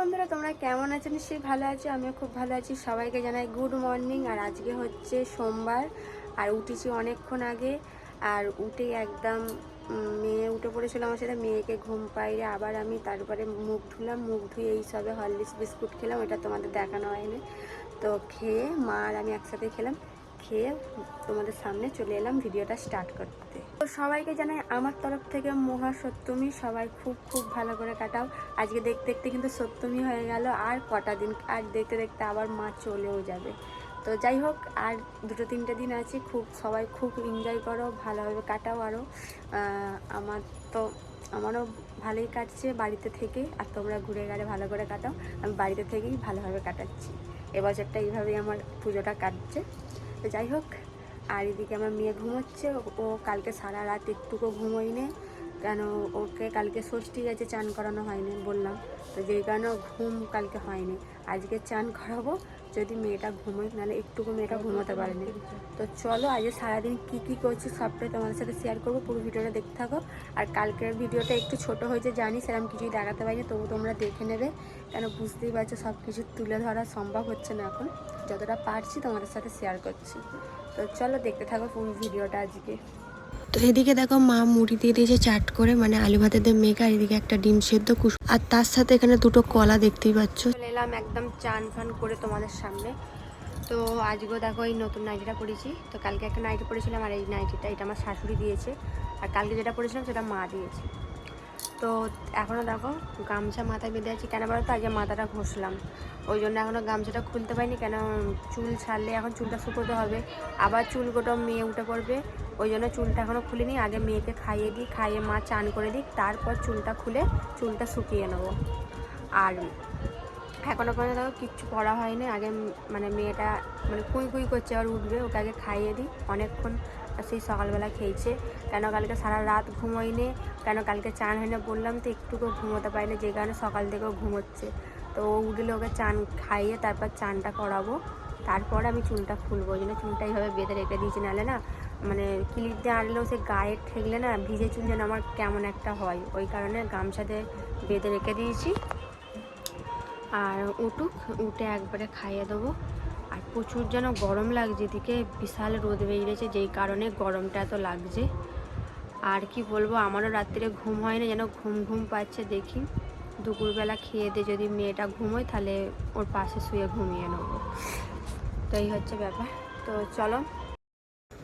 বন্ধুরা, তোমরা কেমন আছো? নিশ্চয়ই ভালো আছো, আমিও খুব ভালো আছি। সবাইকে জানাই গুড মর্নিং আর আজকে হচ্ছে সোমবার, আর উঠেছি অনেকক্ষণ আগে, আর উঠে একদম মেয়ে উঠে পড়েছিল আমার সাথে, মেয়েকে ঘুম পাইয়ে আবার আমি তারপরে মুখ ধুলাম, মুখ ধুয়ে এই সবে হরলিক্স বিস্কুট খেলাম এটা তোমাদের দেখানো হয়নি। তো খেয়ে, মা আর আমি একসাথে খেলাম। খেয়ে তোমাদের সামনে চলে এলাম ভিডিওটা স্টার্ট করতে। তো সবাইকে জানাই আমার তরফ থেকে মহা সপ্তমী সবাই খুব খুব ভালো করে কাটাও। আজকে দেখতে দেখতে কিন্তু সপ্তমী হয়ে গেল, আর কটা দিন, আর দেখতে দেখতে আবার মা চলেও যাবে। তো যাই হোক, আর দুটো, তিনটে দিন আছে, খুব, সবাই খুব এনজয় করো, ভালোভাবে কাটাও আরও আমার তো, আমারও ভালোই কাটছে বাড়িতে থেকে, আর তোমরা ঘুরে গেলে ভালো করে কাটাও। আমি বাড়িতে থেকেই ভালোভাবে কাটাচ্ছি। এবছরটা এইভাবেই আমার পুজোটা কাটছে। যাই হোক আর এদিকে আমার মেয়ে ঘুমোচ্ছে ও- ও কালকে সারা রাত একটুকু ঘুমোয়নি। কেন ওকে কালকে ষষ্ঠী গেছে, চান করানো হয়নি বললাম। তো যেই কারণে ঘুম কালকে হয়নি। আজকে চান করাবো, যদি মেয়েটা ঘুমোয়, নাহলে একটুকু মেয়েটা ঘুমোতে পারেনি। তো চলো, আজকে সারাদিন কি কি করছি সবটাই তোমাদের সাথে শেয়ার করব, পুরো ভিডিওটা দেখতে থাকো। আর কালকের ভিডিওটা একটু ছোট হয়েছে, জানি সেরকম কিছুই দেখাতে পারিনি, তবু তোমরা দেখে নেবে। কেন বুঝতেই পারছ সব কিছু তুলে ধরা সম্ভব হচ্ছে না এখন। যতটা পারছি তোমাদের সাথে শেয়ার করছি। তো চলো, দেখতে থাকো পুরো ভিডিওটা আজকে। তো এদিকে দেখো মা মুড়ি দিয়ে দিয়েছে চাট করে মানে আলু ভাতে দিয়ে মেঘা এদিকে একটা ডিম সেদ্ধ কুস আর তার সাথে এখানে দুটো কলা দেখতেই পাচ্ছ। এলাম একদম চান ফান করে তোমাদের সামনে। তো আজকেও দেখো এই নতুন নাইটিটা পড়েছি তো কালকে একটা নাইটি পড়েছিলাম আর এই নাইটিটা, এটা আমার শাশুড়ি দিয়েছে। আর কালকে যেটা পড়েছিলাম সেটা মা দিয়েছে। তো এখনও দেখো গামছা মাথায় বেঁধে আছি। কেন বলো তো? আগে মাথাটা ঘষলাম। ওই জন্য এখনও গামছাটা খুলতে পারিনি। কেন চুল ছাড়লে এখন চুলটা শুকোতে হবে। আবার চুল গোটো মেয়ে উঠে পড়বে। ওই জন্য চুলটা এখনও খুলিনি। আগে মেয়েকে খাইয়ে দিই, খাইয়ে মা চান করে দিই তারপর চুলটা খুলে চুলটা শুকিয়ে নেব। আর এখনও পর্যন্ত দেখো কিচ্ছু করা হয়নি। আগে মানে মেয়েটা মানে কুই কুই করছে, আর উঠবে, ওকে আগে খাইয়ে দিই। অনেকক্ষণ সেই সকালবেলা খেয়েছে। কেন কালকে সারা রাত ঘুমোয়নি? কেন কালকে চান হয়নি বললাম তো একটুকু ঘুমোতে পারিনি, যে কারণে সকাল থেকেও ঘুমোচ্ছে। তো ও উঠলে ওকে চান খাইয়ে তারপর চানটা করাবো। তারপর আমি চুলটা খুলবো ওই জন্য চুলটা এইভাবে বেঁধে রেখে দিয়েছি, নাহলে না মানে ক্লিপ দিয়ে আনলেও সে গায়ে ঠেকলে না ভিজে চুল যেন আমার কেমন একটা হয়। ওই কারণে গামছাতে বেঁধে রেখে দিয়েছি। আর উঠুক, উঠে একবারে খাইয়ে দেবো। আর প্রচুর যেন গরম লাগছে, এদিকে বিশাল রোদ বেরিয়েছে, যেই কারণে গরমটা এত লাগছে। আর কি বলব, আমারও রাত্রে ঘুম হয় না যেন ঘুম ঘুম পাচ্ছে, দেখি। দুপুরবেলা খেয়ে দিয়ে যদি মেয়েটা ঘুমোয়, তাহলে ওর পাশে শুয়ে ঘুমিয়ে নেব। তো এই হচ্ছে ব্যাপার। তো চলো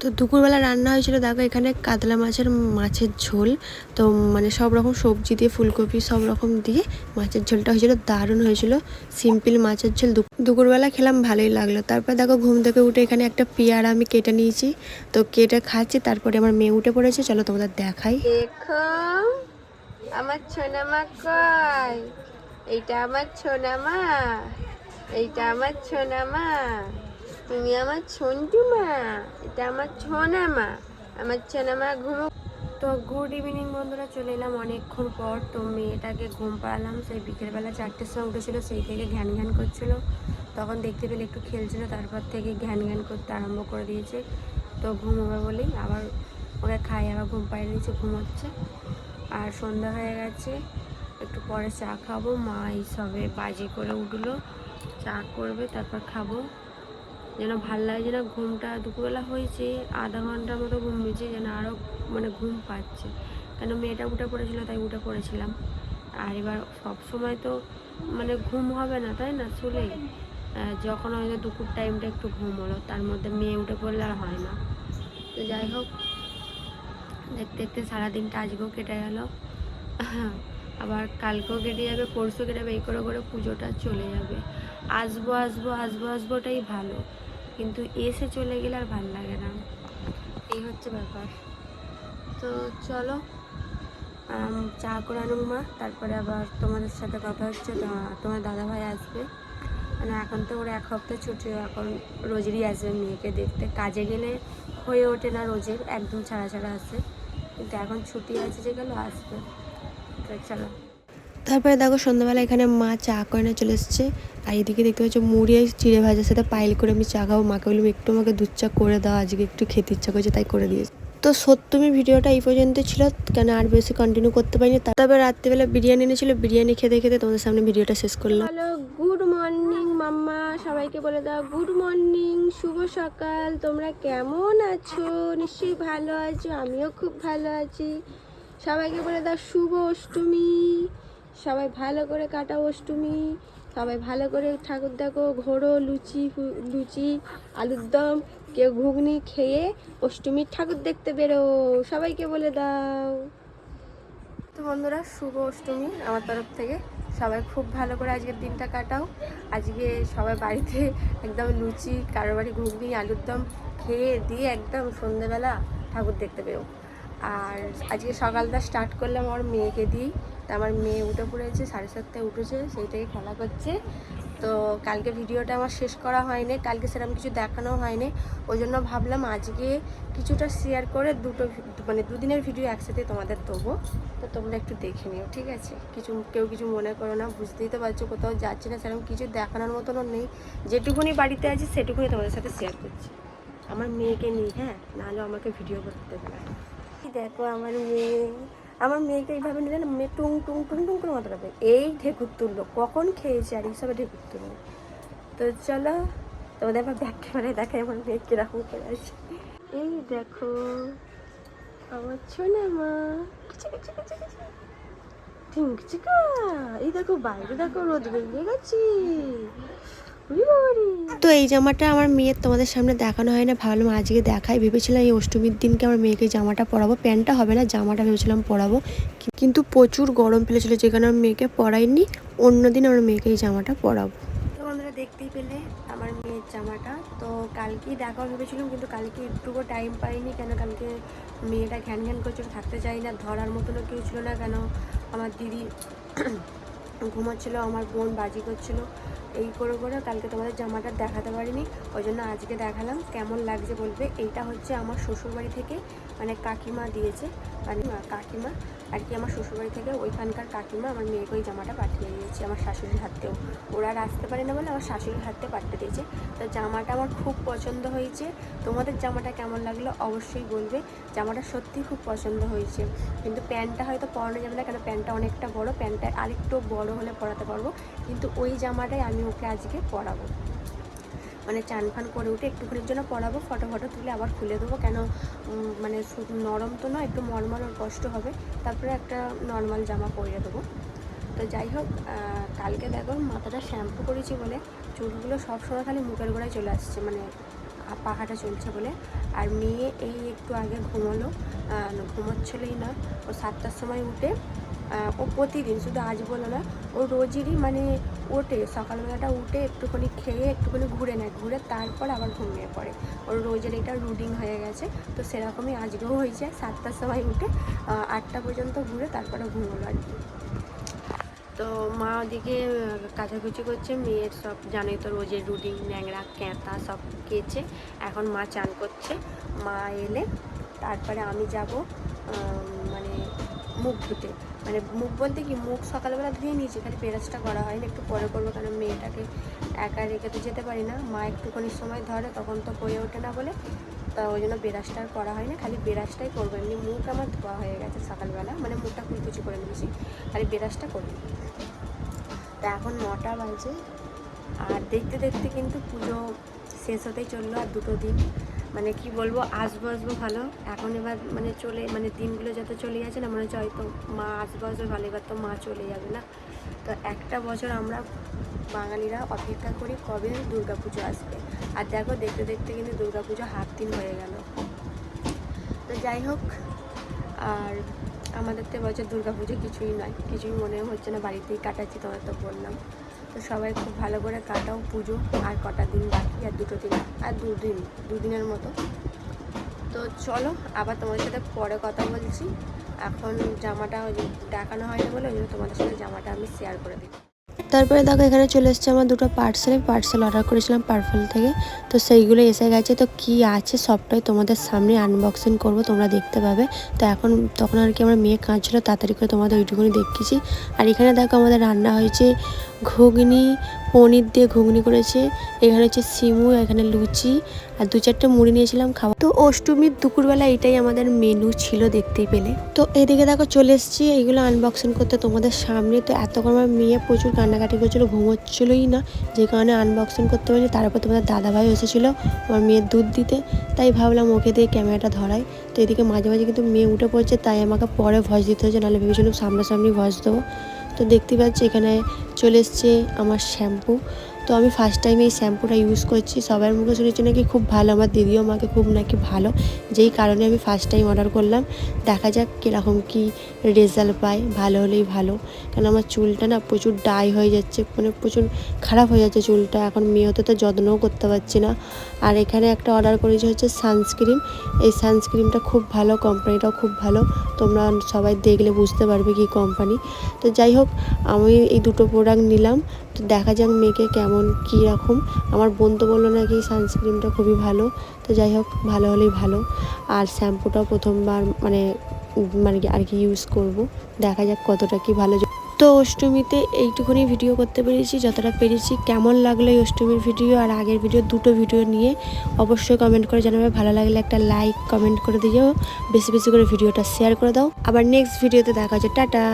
তো দুপুরবেলা রান্না হয়েছিল, দেখো এখানে কাতলা মাছের মাছের ঝোল। তো মানে সব রকম সবজি দিয়ে, ফুলকপি সব রকম দিয়ে মাছের ঝোলটা হয়েছিল, দারুণ হয়েছিল। সিম্পল মাছের ঝোল। দুপুরবেলা খেলাম, ভালোই লাগল। তারপর দেখো ঘুম থেকে উঠে এখানে একটা পেয়ারা আমি কেটে নিয়েছি। তো কেটে খাচ্ছি, তারপরে আমার মেয়ে উঠে পড়েছে, চলো তোমাদের দেখাই। দেখো, আমার ছোনামা কয় এইটা আমার ছোনামা, এইটা আমার ছোনামা। তুমি আমার ছন্টু মা, এটা আমার ছনা মা, আমার ছোনামা ঘুমো। তো গুড ইভিনিং বন্ধুরা, চলে এলাম অনেকক্ষণ পর। তো মেয়েটাকে ঘুম পাড়ালাম সেই বিকেলবেলা চারটের সময় উঠেছিল, সেই থেকে ঘ্যান ঘ্যান করছিল। তখন দেখতে পেলে একটু খেলছিল, তারপর থেকে ঘ্যান ঘ্যান করতে আরম্ভ করে দিয়েছে। তো ঘুমোবে বলেই আবার ওকে খাই আবার ঘুম পাড়িয়ে দিয়েছে, ঘুমোচ্ছে। আর সন্ধ্যা হয়ে গেছে, একটু পরে চা খাব, মা এই সবে বাজি করে উঠল, চা করবে, তারপর খাব। যেন ভালো লাগে, যেন ঘুমটা দুপুরবেলা হয়েছে, আধা ঘণ্টার মতো ঘুম হয়েছে, যেন আরও মানে ঘুম পাচ্ছে। কেন মেয়েটা উঠে পড়েছিল, তাই উঠে পড়েছিলাম। আর এবার সব সময় তো মানে ঘুম হবে না, তাই না? শুলেই যখন হয়তো দুপুর টাইমটা একটু ঘুম হলো, তার মধ্যে মেয়ে উঠে পড়লে আর হয় না। তো যাই হোক, দেখতে দেখতে সারাদিনটা আজকেও কেটে গেল। আবার কালকেও কেটে যাবে, পরশু কেটে যাবে, এই করে করে পুজোটা চলে যাবে। আসব আসব আসব, আসবোটাই ভালো। কিন্তু এসে চলে গেলে আর ভালো লাগে না। এই হচ্ছে ব্যাপার। তো চলো চা করে আনুক মা, তারপরে আবার তোমাদের সাথে কথা হচ্ছে তোমার দাদাভাই আসবে। মানে এখন তো ওরা এক সপ্তাহ ছুটি, এখন রোজেরই আসবে মেয়েকে দেখতে। কাজে গেলে হয়ে ওঠে না রোজের, একদম ছাড়া ছাড়া আসে কিন্তু এখন ছুটি আছে যে গেল, আসবে। তো চলো। তারপরে দেখো সন্ধ্যাবেলা এখানে মা চা করে না চলে এসছে। আর এদিকে দেখতে পাচ্ছ মুড়ি চিড়ে ভাজার সাথে পাইল করে আমি চা খাব। মাকে বললাম, একটু আমাকে দুধ চা করে দাও, আজকে একটু খেতে ইচ্ছা করছে, তাই করে দিয়েছে। তো সত্যমি ভিডিওটা এই পর্যন্ত ছিল, কেন আর বেশি কন্টিনিউ করতে পারিনি। তা- তবে রাত্রিবেলা বিরিয়ানি এনেছিল, বিরিয়ানি খেতে খেতে তোমাদের সামনে ভিডিওটা শেষ করলাম। হ্যালো গুড মর্নিং মাম্মা। সবাইকে বলে দাও গুড মর্নিং শুভ সকাল। তোমরা কেমন আছো? নিশ্চয়ই ভালো আছো, আমিও খুব ভালো আছি। সবাইকে বলে দাও, শুভ অষ্টমী। সবাই ভালো করে কাটাও অষ্টমী, সবাই ভালো করে ঠাকুর দেখো ঘোরো লুচি লুচি, আলুর দম, কেউ ঘুগনি খেয়ে অষ্টমীর ঠাকুর দেখতে বেরো, সবাইকে বলে দাও। তো বন্ধুরা, শুভ অষ্টমী আমার তরফ থেকে। সবাই খুব ভালো করে আজকের দিনটা কাটাও। আজকে সবাই বাড়িতে একদম লুচি কারও বাড়ি ঘুগনি, আলুর দম খেয়ে দিয়ে একদম সন্ধেবেলা ঠাকুর দেখতে পেও আর আজকে সকালটা স্টার্ট করলাম আমার মেয়েকে দিয়েই। তা আমার মেয়ে উঠে পড়েছে, সাড়ে সাতটায় উঠেছে সেইটাকে খেলা করছে। তো কালকে ভিডিওটা আমার শেষ করা হয়নি, কালকে সেরকম কিছু দেখানো হয়নি। ওই জন্য ভাবলাম আজকে কিছুটা শেয়ার করে দুটো মানে দুদিনের ভিডিও একসাথে তোমাদের দেবো। তো তোমরা একটু দেখে নিও, ঠিক আছে? কিছু, কেউ কিছু মনে করো না, বুঝতেই তো পারছ কোথাও যাচ্ছি না সেরকম কিছু দেখানোর মতনও নেই। যেটুকুনি বাড়িতে আছি, সেটুকুনি তোমাদের সাথে শেয়ার করছি। আমার মেয়েকে নিই হ্যাঁ? নাহলে আমাকে ভিডিও করতে দেবে দেখো আমার মেয়ে। আমার মেয়েকে এইভাবে নিলে না, মেয়ে টুং টুং টুং টুং করে মাথা রাখবে এই ঢেকুর তুললো কখন খেয়েছে আর এইসবে ঢেকুর তুললো তো চলো, তোমাদের আবার ব্যাক ক্যামেরায় দেখায় আমার মেয়ে কীরকম করে আছে এই দেখো, আমার ছোনা মা। টিঙ্ক চিকা এই দেখো, বাইরে দেখো, রোদ বেরিয়ে গেছি। তো এই জামাটা আমার মেয়ের তোমাদের সামনে দেখানো হয় না, ভাবলাম আজকে দেখাই। ভেবেছিলাম এই অষ্টমীর দিনকে আমার মেয়েকে জামাটা পরাবো। প্যান্টটা হবে না, জামাটা ভেবেছিলাম পরাবো। কিন্তু প্রচুর গরম ফেলেছিল, যে কারণে আমি মেয়েকে পরাইনি। অন্যদিন আমার মেয়েকে এই জামাটা পরাবো। তো দেখতেই পেলে আমার মেয়ের জামাটা। তো কালকেই দেখা ভেবেছিলাম, কিন্তু কালকে একটুকু টাইম পাইনি, কেন কালকে মেয়েটা ঘ্যান ঘ্যান করছিল, থাকতে চাই না, ধরার মতনও কেউ ছিল না, কেন আমার দিদি ঘুমাচ্ছিল, আমার বোন বাজি করছিল। এই করে করে কালকে তোমাদের জামাটা দেখাতে পারিনি। ওই জন্য আজকে দেখালাম। কেমন লাগছে বলবে? এইটা হচ্ছে আমার শ্বশুরবাড়ি থেকে মানে কাকিমা দিয়েছে। মানে কাকিমা আর কি আমার শ্বশুরবাড়ি থেকে ওইখানকার কাকিমা আমার মেয়েকে ওই জামাটা পাঠিয়ে দিয়েছে আমার শাশুড়ির হাতেও। ওরা আর আসতে পারে না বলে আমার শাশুড়ির হাতে পাঠিয়ে দিয়েছে। তো জামাটা আমার খুব পছন্দ হয়েছে। তোমাদের জামাটা কেমন লাগল অবশ্যই বলবে। জামাটা সত্যিই খুব পছন্দ হয়েছে। কিন্তু প্যান্টটা হয়তো পরানো যাবে না কেন প্যান্টটা অনেকটা বড়। প্যান্টটা আরেকটু বড় হলে পরাতে পারব। কিন্তু ওই জামাটাই আমি ওকে আজকে পরাবো। মানে চান ফান করে উঠে একটুখানির জন্য পরাবো ফটো ফটো তুলে আবার খুলে দেবো। কেন মানে নরম তো নয়, একটু মরমর ওর কষ্ট হবে। তারপরে একটা নর্মাল জামা পরিয়ে দেবো। তো যাই হোক কালকে দেখো মাথাটা শ্যাম্পু করেছি বলে চুলগুলো সবসময় খালি মুখের গোড়ায় চলে আসছে মানে পাখাটা চলছে বলে। আর মেয়ে এই একটু আগে ঘুমোলো ঘুমোচ্ছিলই না। ও সাতটার সময় উঠে ও প্রতিদিন, শুধু আজ বলো না, ও রোজেরই মানে ওঠে, সকালবেলাটা উঠে একটুখানি খেয়ে একটুখানি ঘুরে নেয়। ঘুরে তারপর আবার ঘুমিয়ে পড়ে। ওর রোজের এটা রুটিন হয়ে গেছে, তো সেরকমই আজকেও হয়েছে। সাতটার সময় উঠে আটটা পর্যন্ত ঘুরে তারপরে ঘুমোলো আর কি। তো মা ওদিকে কাচাকুচি করছে, মেয়ের সব জানোই তো রোজের রুটিন ন্যাংরা ক্যাঁতা সব কেচে এখন মা চান করছে। মা এলে তারপরে আমি যাব মুখ ধুতে। মানে মুখ বলতে কি, মুখ সকালবেলা ধুয়ে নিয়েছি, খালি পেরাজটা করা হয়নি। একটু পরে করব কারণ মেয়েটাকে একা রেখে তো যেতে পারি না। মা একটুখানি সময় ধরে, তখন তো হয়ে ওঠে না বলে। তা ওই জন্য বেরাজটা আর করা হয় না খালি বেরাজটাই করব। এমনি মুখ আমার ধোয়া হয়ে গেছে সকালবেলা মানে মুখটা কুচকুচি করে নিয়েছি, খালি বেরাজটা করি তা এখন নটা বাজে, আর দেখতে দেখতে কিন্তু পুজো শেষ হতেই চলল, আর দুটো দিন। মানে কি বলব, আসব আসব ভালো। এখন এবার মানে চলে মানে দিনগুলো যত চলে যাচ্ছে না, মনে হচ্ছে হয়তো মা আসব আসব ভালো, এবার তো মা চলে যাবে না। তো একটা বছর আমরা বাঙালিরা অপেক্ষা করি কবে পুজো আসবে। আর দেখো, দেখতে দেখতে কিন্তু পুজো হাফ দিন হয়ে গেল। তো যাই হোক, আর আমাদের তো এবছর পুজো কিছুই নয়, কিছুই মনে হচ্ছে না, বাড়িতেই কাটাচ্ছি তোমার তো বললাম। তো সবাই খুব ভালো করে কাটাও পুজো, আর কটা দিন বাকি, আর দুটো দিন, আর দুদিন দুদিনের মতো। তো চলো, আবার তোমাদের সাথে পরে কথা বলছি। এখন জামাটা দেখানো হয়নি বলে, ওই জন্য তোমাদের সাথে জামাটা আমি শেয়ার করে দিই। তারপরে দেখো, এখানে চলে এসেছে আমার দুটো পার্সেল পার্সেল অর্ডার করেছিলাম পার্পল থেকে। তো সেইগুলো এসে গেছে। তো কি আছে সবটাই তোমাদের সামনে আনবক্সিং করব, তোমরা দেখতে পাবে। তো এখন তখন আর কি আমার মেয়ে কাঁদছিল, তাড়াতাড়ি করে তোমাদের ওইটুকুনি দেখিয়েছি। আর এখানে দেখো, আমাদের রান্না হয়েছে ঘুগনি পনির দিয়ে ঘুগনি করেছে। এখানে হচ্ছে সিমু এখানে লুচি আর দু চারটে মুড়ি নিয়েছিলাম খাওয়া। তো অষ্টমীর দুপুরবেলা এটাই আমাদের মেনু ছিল দেখতেই পেলে। তো এদিকে দেখো চলে এসেছি এইগুলো আনবক্সিং করতে তোমাদের সামনে। তো এতক্ষণ আমার মেয়ে প্রচুর কান্নাকাটি করছিল ঘুমোচ্ছিলই না। যে কারণে আনবক্সিং করতে পারিনি তারপর তোমাদের দাদাভাই এসেছিল আমার মেয়ের দুধ দিতে। তাই ভাবলাম ওকে দিয়ে ক্যামেরাটা ধরাই। তো এদিকে মাঝে মাঝে কিন্তু মেয়ে উঠে পড়ছে তাই আমাকে পরে ভয়েস দিতে হচ্ছে নাহলে ভেবেছিলাম সামনাসামনি ভয়েস দেবো। তো দেখতে পাচ্ছি এখানে চলে এসছে আমার শ্যাম্পু। তো আমি ফার্স্ট টাইম এই শ্যাম্পুটা ইউজ করছি। সবার মুখে শুনেছি নাকি খুব ভালো। আমার দিদিও আমাকে খুব নাকি ভালো। যেই কারণে আমি ফার্স্ট টাইম অর্ডার করলাম। দেখা যাক কীরকম কী রেজাল্ট পাই ভালো হলেই ভালো। কারণ আমার চুলটা না প্রচুর ডাই হয়ে যাচ্ছে। মানে প্রচুর খারাপ হয়ে যাচ্ছে চুলটা। এখন মেয়ে তো যত্নও করতে পারছি না। আর এখানে একটা অর্ডার করেছি হচ্ছে সানস্ক্রিন এই সানস্ক্রিনটা খুব ভালো কোম্পানিটাও খুব ভালো। তোমরা সবাই দেখলে বুঝতে পারবে কি কোম্পানি তো যাই হোক, আমি এই দুটো প্রোডাক্ট নিলাম। তো দেখা যাক মেয়েকে কেমন, কী রকম। আমার বোন তো বলল নাকি সানস্ক্রিনটা খুবই ভালো, তো যাই হোক, ভালো হলেই ভালো। আর শ্যাম্পুটাও প্রথমবার মানে মানে কি আর কি ইউজ করব। দেখা যাক কতটা কি ভালো তো অষ্টমীতে এইটুকুনি ভিডিও করতে পেরেছি। যতটা পেরেছি, কেমন লাগল এই অষ্টমীর ভিডিও আর আগের ভিডিও দুটো ভিডিও নিয়ে, অবশ্যই কমেন্ট করে জানাবে। ভালো লাগলে একটা লাইক কমেন্ট করে দিও। বেশি বেশি করে ভিডিওটা শেয়ার করে দাও। আবার নেক্সট ভিডিওতে দেখা হচ্ছে। টাটা!